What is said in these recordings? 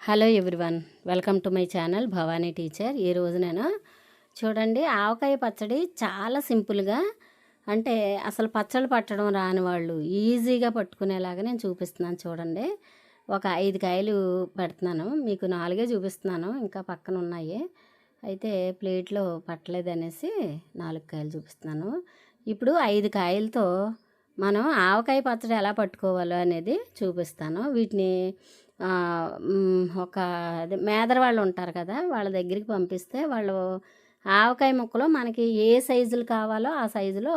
Hello everyone welcome to my channel Bhavani teacher. ఈ రోజు నేను చూడండి ఆవకాయ పచ్చడి చాలా సింపుల్గా అంటే అసలు పచ్చళ్ళు పట్టడం రాని వాళ్ళు ఈజీగా పట్టుకునేలాగా నేను చూపిస్తున్నాను చూడండి. ఒక ఐదు కాయలు పెడుతున్నాను మీకు నాలుగే చూపిస్తున్నాను ఇంకా పక్కన ఉన్నాయి. అయితే ప్లేట్లో పట్టలేదు అనేసి నాలుగు కాయలు చూపిస్తున్నాను. ఇప్పుడు ఐదు కాయలతో మనం ఆవకాయ పచ్చడి ఎలా పట్టుకోవాలో అనేది చూపిస్తాను. వీటిని ఒక అదే మేదర వాళ్ళు ఉంటారు కదా వాళ్ళ దగ్గరికి పంపిస్తే వాళ్ళు ఆవకాయ ముక్కలు మనకి ఏ సైజులు కావాలో ఆ సైజులో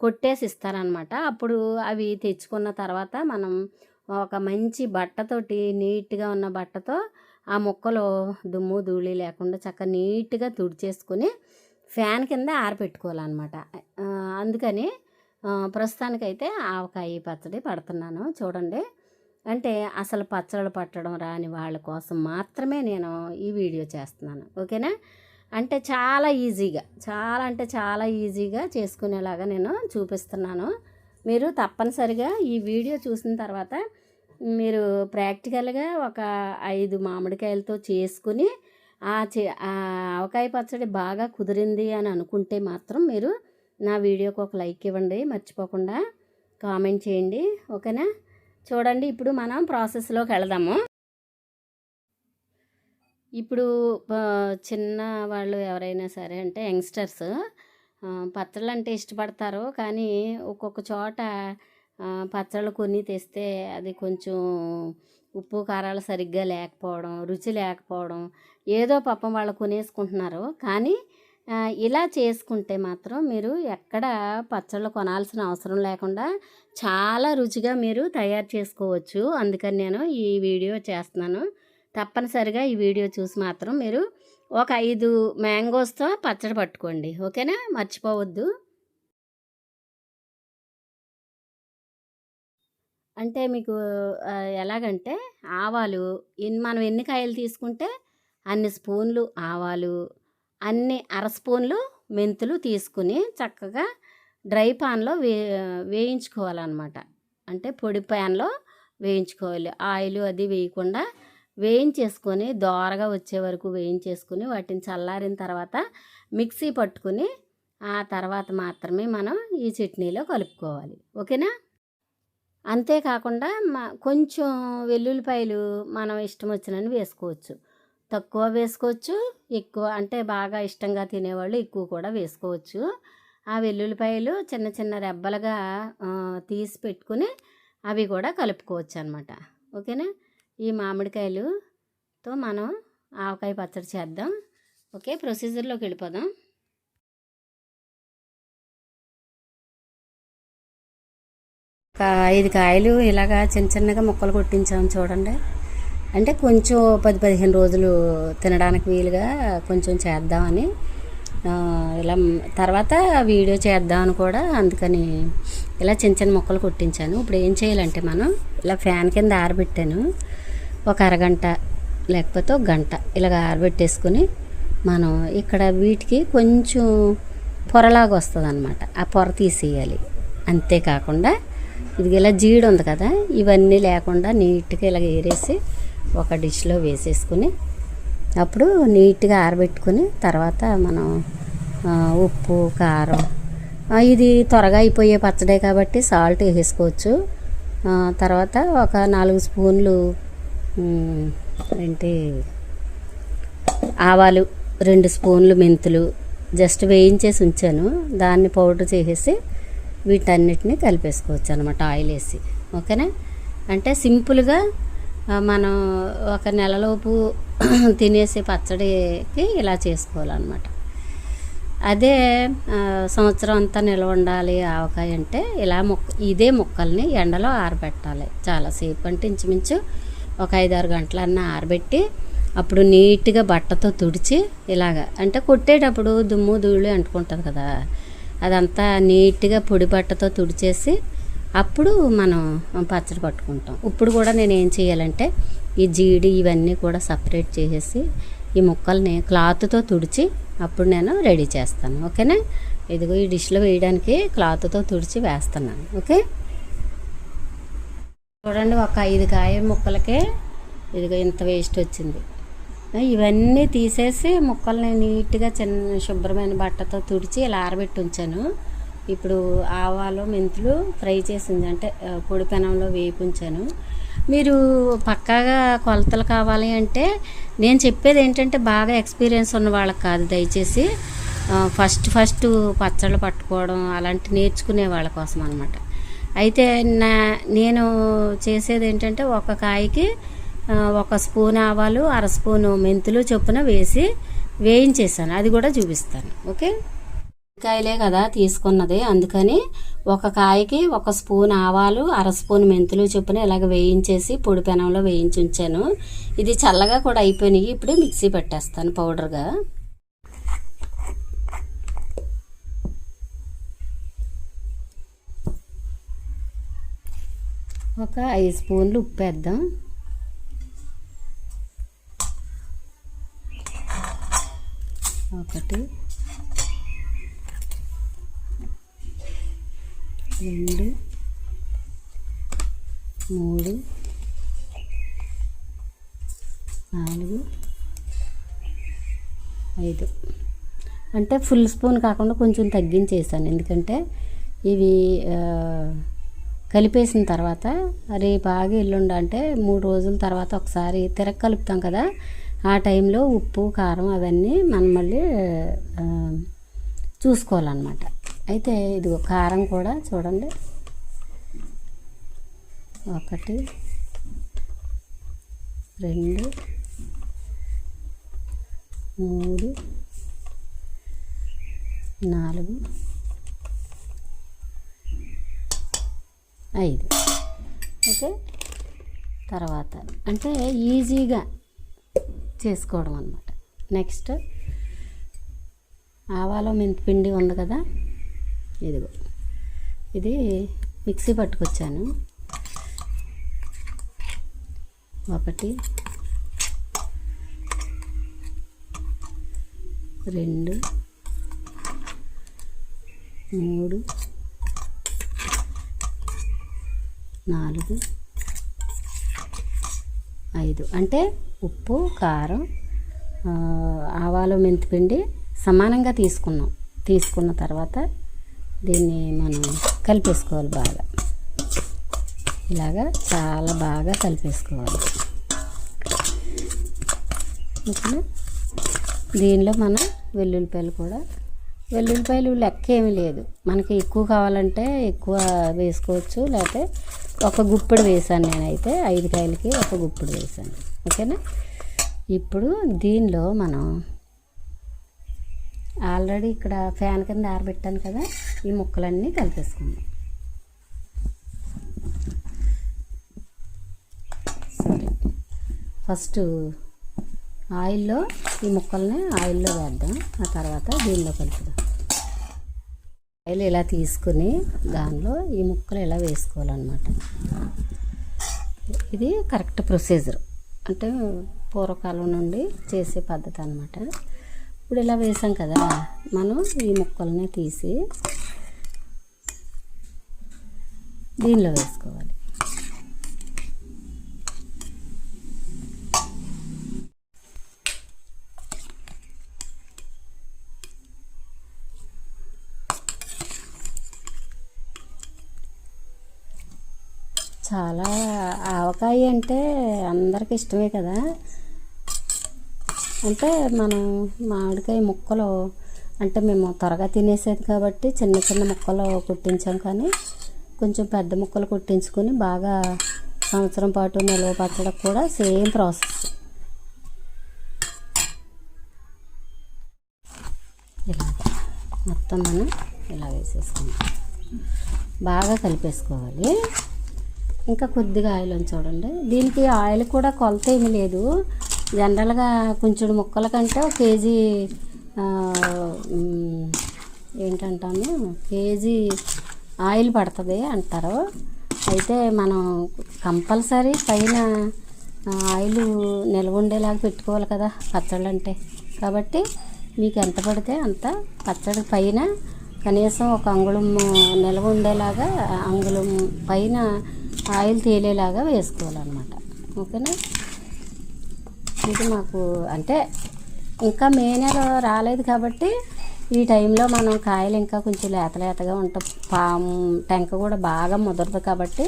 కొట్టేసి ఇస్తారనమాట అప్పుడు అవి తెచ్చుకున్న తర్వాత మనం ఒక మంచి బట్టతోటి నీట్గా ఉన్న బట్టతో ఆ ముక్కలు దుమ్ము ధూళి లేకుండా చక్కగా నీట్గా తుడిచేసుకుని ఫ్యాన్ కింద ఆరబెట్టుకోవాలన్నమాట అందుకని ప్రస్తుతానికైతే ఆవకాయ పచ్చడి పడుతున్నాను. చూడండి. అంటే అసలు పచ్చళ్ళు పట్టడం రాని వాళ్ళ కోసం మాత్రమే నేను ఈ వీడియో చేస్తున్నాను. ఓకేనా? అంటే చాలా ఈజీగా చాలా అంటే చాలా ఈజీగా చేసుకునేలాగా నేను చూపిస్తున్నాను. మీరు తప్పనిసరిగా ఈ వీడియో చూసిన తర్వాత మీరు ప్రాక్టికల్గా ఒక ఐదు మామిడికాయలతో చేసుకుని ఆ చే ఆ ఆవకాయ పచ్చడి బాగా కుదిరింది అని అనుకుంటే మాత్రం మీరు నా వీడియోకి ఒక లైక్ ఇవ్వండి. మర్చిపోకుండా కామెంట్ చేయండి. ఓకేనా? చూడండి ఇప్పుడు మనం ప్రాసెస్లోకి వెళదాము. ఇప్పుడు చిన్న వాళ్ళు ఎవరైనా సరే అంటే యంగ్స్టర్స్ పచ్చళ్ళు అంటే ఇష్టపడతారు. కానీ ఒక్కొక్క చోట పచ్చళ్ళు కొన్ని తెస్తే అది కొంచెం ఉప్పు కారాలు సరిగ్గా లేకపోవడం రుచి లేకపోవడం ఏదో పాపం వాళ్ళు కొనేసుకుంటున్నారు. కానీ ఇలా చేసుకుంటే మాత్రం మీరు ఎక్కడ పచ్చళ్ళు కొనాల్సిన అవసరం లేకుండా చాలా రుచిగా మీరు తయారు చేసుకోవచ్చు. అందుకని నేను ఈ వీడియో చేస్తున్నాను. తప్పనిసరిగా ఈ వీడియో చూసి మాత్రం మీరు ఒక ఐదు మ్యాంగోస్తో పచ్చడి పట్టుకోండి. ఓకేనా? మర్చిపోవద్దు. అంటే మీకు ఎలాగంటే ఆవాలు ఎన్ని మనం ఎన్ని కాయలు తీసుకుంటే అన్ని స్పూన్లు ఆవాలు అన్ని అర స్పూన్లు మెంతులు తీసుకుని చక్కగా డ్రై పాన్లో వే వేయించుకోవాలన్నమాట. అంటే పొడి ప్యాన్లో వేయించుకోవాలి. ఆయిల్ అది వేయకుండా వేయించేసుకొని దోరగా వచ్చే వరకు వేయించేసుకుని వాటిని చల్లారిన తర్వాత మిక్సీ పట్టుకుని ఆ తర్వాత మాత్రమే మనం ఈ చట్నీలో కలుపుకోవాలి. ఓకేనా? అంతేకాకుండా మా కొంచెం వెల్లుల్లిపాయలు మనం ఇష్టం వచ్చినని వేసుకోవచ్చు. తక్కువ వేసుకోవచ్చు. ఎక్కువ అంటే బాగా ఇష్టంగా తినేవాళ్ళు ఎక్కువ కూడా వేసుకోవచ్చు. ఆ వెల్లుల్లిపాయలు చిన్న చిన్న రెబ్బలుగా తీసి పెట్టుకుని అవి కూడా కలుపుకోవచ్చు అనమాట ఓకేనా? ఈ మామిడికాయలుతో మనం ఆవకాయ పచ్చడి చేద్దాం. ఓకే ప్రొసీజర్లోకి వెళ్ళిపోదాం. ఒక ఐదు కాయలు ఇలాగా చిన్న చిన్నగా ముక్కలు కొట్టించాము చూడండి. అంటే కొంచెం పది పదిహేను రోజులు తినడానికి వీలుగా కొంచెం చేద్దామని ఇలా తర్వాత వీడియో చేద్దామని కూడా అందుకని ఇలా చిన్న చిన్న ముక్కలు కొట్టించాను. ఇప్పుడు ఏం చేయాలంటే మనం ఇలా ఫ్యాన్ కింద ఆరబెట్టాను. ఒక అరగంట లేకపోతే ఒక గంట ఇలాగ ఆరబెట్టేసుకుని మనం ఇక్కడ వీటికి కొంచెం పొరలాగా వస్తుంది అనమాట ఆ పొర తీసేయాలి. అంతేకాకుండా ఇది ఇలా జీడి ఉంది కదా ఇవన్నీ లేకుండా నీట్గా ఇలా ఏరేసి ఒక డిష్లో వేసేసుకుని అప్పుడు నీట్గా ఆరబెట్టుకుని తర్వాత మనం ఉప్పు కారం ఇది త్వరగా అయిపోయే పచ్చడే కాబట్టి సాల్ట్ వేసుకోవచ్చు తర్వాత ఒక నాలుగు స్పూన్లు ఏంటి ఆవాలు రెండు స్పూన్లు మెంతులు జస్ట్ వేయించేసి ఉంచాను. దాన్ని పౌడర్ చేసేసి వీటన్నిటిని కలిపేసుకోవచ్చు అనమాట ఆయిల్ వేసి. ఓకేనా? అంటే సింపుల్గా మనం ఒక నెలలోపు తినేసే పచ్చడికి ఇలా చేసుకోవాలన్నమాట. అదే సంవత్సరం అంతా నిల్వ ఉండాలి ఆవకాయ అంటే ఇలా మొక్క ఇదే ముక్కల్ని ఎండలో ఆరబెట్టాలి. చాలాసేపు అంటే ఇంచుమించు ఒక ఐదారు గంటలన్నా ఆరబెట్టి అప్పుడు నీట్గా బట్టతో తుడిచి ఇలాగ అంటే కొట్టేటప్పుడు దుమ్ము ధూళి అంటుకుంటుంది కదా అదంతా నీట్గా పొడి బట్టతో తుడిచేసి అప్పుడు మనం పచ్చడి పట్టుకుంటాం. ఇప్పుడు కూడా నేను ఏం చేయాలంటే ఈ జీడి ఇవన్నీ కూడా సపరేట్ చేసేసి ఈ ముక్కల్ని క్లాత్తో తుడిచి అప్పుడు నేను రెడీ చేస్తాను. ఓకేనా? ఇదిగో ఈ డిష్లో వేయడానికి క్లాత్తో తుడిచి వేస్తున్నాను. ఓకే? చూడండి ఒక ఐదు కాయ ముక్కలకే ఇదిగో ఇంత వేస్ట్ వచ్చింది. ఇవన్నీ తీసేసి ముక్కల్ని నీట్గా చిన్న శుభ్రమైన బట్టతో తుడిచి ఇలా ఆరబెట్టి ఉంచాను. ఇప్పుడు ఆవాలు మెంతులు ఫ్రై చేసింది. అంటే పొడి పెనంలో వేయించాను. మీరు పక్కాగా కొలతలు కావాలి అంటే నేను చెప్పేది ఏంటంటే బాగా ఎక్స్పీరియన్స్ ఉన్న వాళ్ళకి కాదు. దయచేసి ఫస్ట్ ఫస్ట్ పచ్చళ్ళు పట్టుకోవడం అలాంటి నేర్చుకునే వాళ్ళ కోసం అనమాట అయితే నా నేను చేసేది ఏంటంటే ఒక కాయకి ఒక స్పూన్ ఆవాలు అర స్పూను మెంతులు చొప్పున వేసి వేయించేసాను అది కూడా చూపిస్తాను. ఓకే? కాయలే కదా తీసుకున్నది. అందుకని ఒక కాయకి ఒక స్పూన్ ఆవాలు అర స్పూన్ మెంతులు చొప్పున ఇలాగ వేయించేసి పొడి పెనంలో వేయించి ఉంచాను ఇది చల్లగా కూడా అయిపోయినాయి. ఇప్పుడే మిక్సీ పెట్టేస్తాను పౌడర్గా. ఒక ఐదు స్పూన్లు ఉప్పు వేద్దాం. ఒకటి రెండు మూడు నాలుగు ఐదు. అంటే ఫుల్ స్పూన్ కాకుండా కొంచెం తగ్గించేసాను. ఎందుకంటే ఇవి కలిపేసిన తర్వాత రేపు బాగా ఎల్లుండ అంటే మూడు రోజుల తర్వాత ఒకసారి తిరగ కలుపుతాం కదా ఆ టైంలో ఉప్పు కారం అవన్నీ మనం మళ్ళీ చూసుకోవాలన్నమాట. అయితే ఇదిగో కారం కూడా చూడండి. ఒకటి రెండు మూడు నాలుగు ఐదు. ఓకే? తర్వాత అంటే ఈజీగా చేసుకోవడం అనమాట నెక్స్ట్ ఆవాలో మెంతిపిండి ఉంది కదా? ఇదిగో. ఇది మిక్సీ పట్టుకొచ్చాను. ఒకటి రెండు మూడు నాలుగు ఐదు. అంటే ఉప్పు కారం ఆవాలు మెంతిపిండి సమానంగా తీసుకున్నాం. తీసుకున్న తర్వాత దీన్ని మనం కలిపేసుకోవాలి బాగా. ఇలాగా చాలా బాగా కలిపేసుకోవాలి. ఓకేనా? దీనిలో మనం వెల్లుల్లిపాయలు కూడా వెల్లుల్లిపాయలు లెక్క ఏమీ లేదు. మనకి ఎక్కువ కావాలంటే ఎక్కువ వేసుకోవచ్చు లేకపోతే ఒక గుప్పెడు వేసాను నేనైతే ఐదు కాయలకి ఒక గుప్పెడు వేసాను. ఓకేనా? ఇప్పుడు దీనిలో మనం ఆల్రెడీ ఇక్కడ ఫ్యాన్ కింద ఆరబెట్టాను కదా ఈ ముక్కలన్నీ కలిపేసుకుందాం. సరే. ఫస్ట్ ఆయిల్లో ఈ ముక్కల్ని ఆయిల్లో వేద్దాం. ఆ తర్వాత దీనిలో కలుపుదాం. ఆయిల్ ఇలా తీసుకుని దానిలో ఈ ముక్కలు ఇలా వేసుకోవాలన్నమాట. ఇది కరెక్ట్ ప్రొసీజర్. అంటే పూర్వకాలం నుండి చేసే పద్ధతి అనమాట ఇప్పుడు ఇలా వేసాం కదా మనం ఈ ముక్కల్ని తీసి దీనిలో వేసుకోవాలి. చాలా ఆవకాయ అంటే అందరికి ఇష్టమే కదా. అంటే మనం మామిడికాయ ముక్కలు అంటే మేము త్వరగా తినేసేది కాబట్టి చిన్న చిన్న ముక్కలు కుట్టించాం కానీ కొంచెం పెద్ద ముక్కలు కుట్టించుకొని బాగా సంవత్సరం పాటు నిల్వ పట్టడం కూడా సేమ్ ప్రాసెస్. ఇలా మొత్తం మనం ఇలా వేసేసుకుందాం. బాగా కలిపేసుకోవాలి. ఇంకా కొద్దిగా ఆయిల్ అని చూడండి దీనికి ఆయిల్ కూడా కొలత ఏమీ లేదు. జనరల్గా కొంచెం ముక్కల కంటే ఒక కేజీ ఏంటంటాము కేజీ ఆయిల్ పడుతుంది అంటారు. అయితే మనం కంపల్సరీ పైన ఆయిల్ నిల్వ ఉండేలాగా పెట్టుకోవాలి కదా పచ్చళ్ళు అంటే కాబట్టి మీకు ఎంత పడితే అంత పచ్చడి పైన కనీసం ఒక అంగుళం నిల్వ ఉండేలాగా అంగుళం పైన ఆయిల్ తేలేలాగా వేసుకోవాలన్నమాట. ఓకేనా? ఇది మాకు అంటే ఇంకా మే నెల రాలేదు కాబట్టి ఈ టైంలో మనం కాయలు ఇంకా కొంచెం లేత లేతగా ఉంటాం. పాము టెంక కూడా బాగా ముదరదు కాబట్టి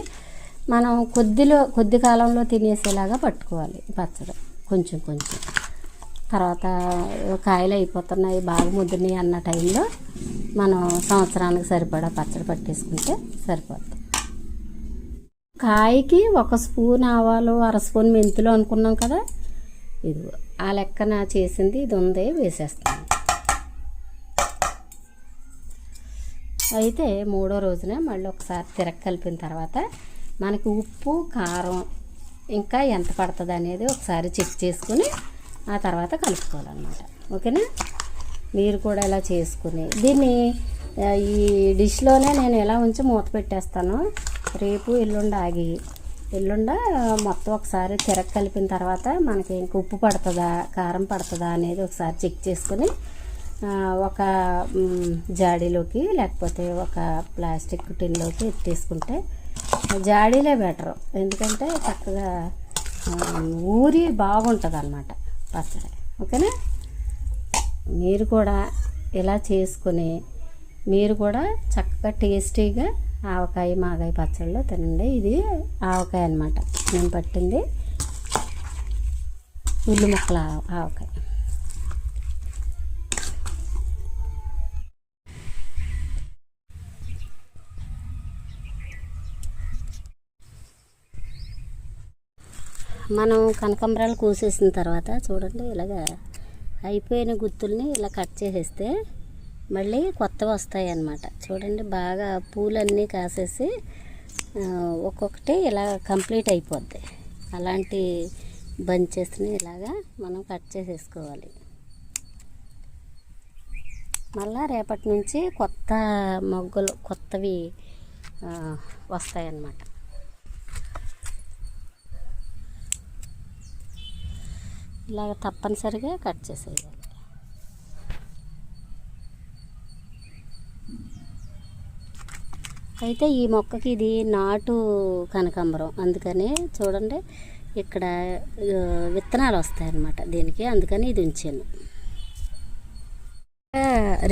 మనం కొద్దిలో కొద్ది కాలంలో తినేసేలాగా పట్టుకోవాలి పచ్చడి. కొంచెం కొంచెం. తర్వాత కాయలు అయిపోతున్నాయి బాగా ముదిరినాయి అన్న టైంలో మనం సంవత్సరానికి సరిపడా పచ్చడి పట్టేసుకుంటే సరిపోతుంది కాయకి ఒక స్పూన్ ఆవాలు అర స్పూన్ మెంతులు అనుకున్నాం కదా. ఇది ఆ లెక్కన చేసింది ఇది ఉంది వేసేస్తాను. అయితే మూడో రోజున మళ్ళీ ఒకసారి తిరగ కలిపిన తర్వాత మనకి ఉప్పు కారం ఇంకా ఎంత పడుతుంది అనేది ఒకసారి చెక్ చేసుకుని ఆ తర్వాత కలుపుకోవాలన్నమాట. ఓకేనా? మీరు కూడా ఇలా చేసుకుని. దీన్ని ఈ డిష్లోనే నేను ఎలా ఉంచి మూత పెట్టేస్తాను రేపు ఎల్లుండి ఆగి ఎల్లుండ మొత్తం ఒకసారి తిరగ కలిపిన తర్వాత మనకి ఇంక ఉప్పు పడుతుందా కారం పడుతుందా అనేది ఒకసారి చెక్ చేసుకుని ఒక జాడీలోకి లేకపోతే ఒక ప్లాస్టిక్ టిన్లోకి ఎత్తేసుకుంటే జాడీలే బెటరు. ఎందుకంటే చక్కగా ఊరి బాగుంటుంది అనమాట పచ్చడి. ఓకేనా? మీరు కూడా ఇలా చేసుకుని మీరు కూడా చక్కగా టేస్టీగా ఆవకాయ మాగాయ పచ్చళ్ళు తినండి. ఇది ఆవకాయ అనమాట నేను పట్టింది ఉల్లి ముక్కల ఆవకాయ. మనం కనకాంబరాలు కోసేసిన తర్వాత చూడండి ఇలాగా అయిపోయిన గుత్తుల్ని ఇలా కట్ చేసేస్తే మళ్ళీ కొత్తవి వస్తాయి అన్నమాట చూడండి బాగా పూలన్నీ కాసేసి ఒక్కొక్కటి ఇలా కంప్లీట్ అయిపోద్ది. అలాంటి బంచెస్ని ఇలాగా మనం కట్ చేసేసుకోవాలి. మళ్ళా రేపటి నుంచి కొత్త మొగ్గలు కొత్తవి వస్తాయన్నమాట. ఇలాగ తప్పనిసరిగా కట్ చేసేయాలి. అయితే ఈ మొక్కకి ఇది నాటు కనకాంబరం. అందుకని చూడండి ఇక్కడ విత్తనాలు వస్తాయి అన్నమాట దీనికి. అందుకని ఇది ఉంచాను.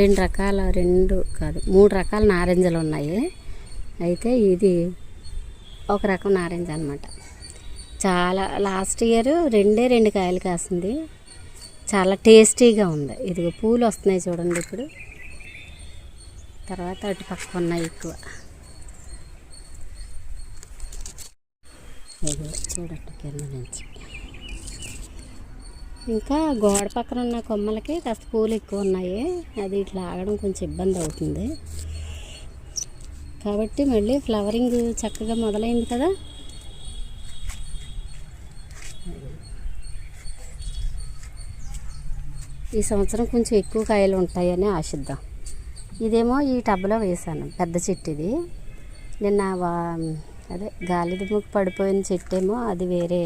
రెండు రకాల రెండు కాదు మూడు రకాల నారింజలు ఉన్నాయి. అయితే ఇది ఒక రకం నారింజ అనమాట చాలా లాస్ట్ ఇయర్ రెండే రెండు కాయలు కాసింది. చాలా టేస్టీగా ఉంది. ఇదిగో పూలు వస్తున్నాయి చూడండి ఇప్పుడు. తర్వాత అటు పక్క ఉన్నాయి ఎక్కువ. ఇదిగో కింద నుంచి ఇంకా గోడ పక్కన ఉన్న కొమ్మలకి కాస్త పూలు ఎక్కువ ఉన్నాయి. అది ఇట్లా ఆగడం కొంచెం ఇబ్బంది అవుతుంది. కాబట్టి మళ్ళీ ఫ్లవరింగ్ చక్కగా మొదలైంది కదా. ఈ సంవత్సరం కొంచెం ఎక్కువ కాయలు ఉంటాయని ఆశిద్దాం. ఇదేమో ఈ టబ్లో వేసాను పెద్ద చెట్టు ఇది నిన్న వా- అదే గాలి దుమ్ముకు పడిపోయిన చెట్టు ఏమో అది వేరే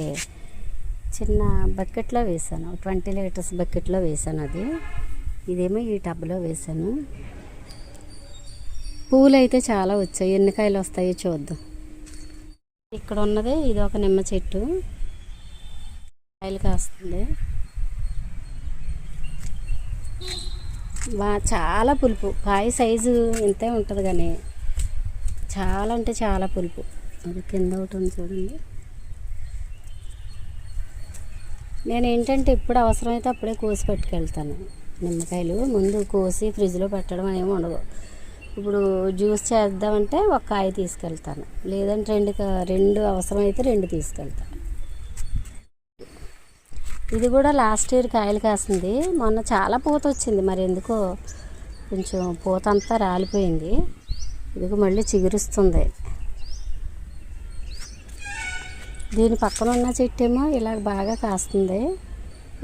చిన్న బకెట్లో వేసాను ట్వంటీ లీటర్స్ బకెట్లో వేసాను అది. ఇదేమో ఈ టబ్లో వేసాను పూలు అయితే చాలా వచ్చాయి. ఎన్ని కాయలు వస్తాయో చూద్దాం. ఇక్కడ ఉన్నది ఇది ఒక నిమ్మ చెట్టు. కాయలు కాస్తుంది. బా చాలా పులుపు. కాయ సైజు ఇంతే ఉంటుంది కానీ చాలా అంటే చాలా పులుపు. అది కింద ఒకటి ఉంది చూడండి. నేను ఏంటంటే ఇప్పుడు అవసరమైతే అప్పుడే కోసి పట్టుకెళ్తాను. నిమ్మకాయలు ముందు కోసి ఫ్రిడ్జ్లో పెట్టడం ఏమి ఉండదు. ఇప్పుడు జ్యూస్ చేద్దామంటే ఒక కాయ తీసుకెళ్తాను. లేదంటే రెండు కా- రెండు అవసరమైతే రెండు తీసుకెళ్తాను. ఇది కూడా లాస్ట్ ఇయర్ కాయలు కాసింది. మొన్న చాలా పూత వచ్చింది. మరి ఎందుకో కొంచెం పూత అంతా రాలిపోయింది. ఇదిగో మళ్ళీ చిగురుస్తుంది. దీని పక్కన ఉన్న చెట్టు ఏమో ఇలా బాగా కాస్తుంది.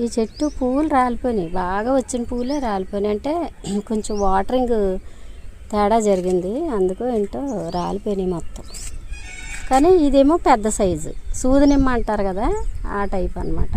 ఈ చెట్టు పువ్వులు రాలిపోయినాయి. బాగా వచ్చిన పువ్వులే రాలిపోయినాయి. అంటే కొంచెం వాటరింగ్ తేడా జరిగింది. అందుకు ఏంటో రాలిపోయినాయి మొత్తం. కానీ ఇదేమో పెద్ద సైజు. సూది నిమ్మ అంటారు కదా ఆ టైప్ అన్నమాట.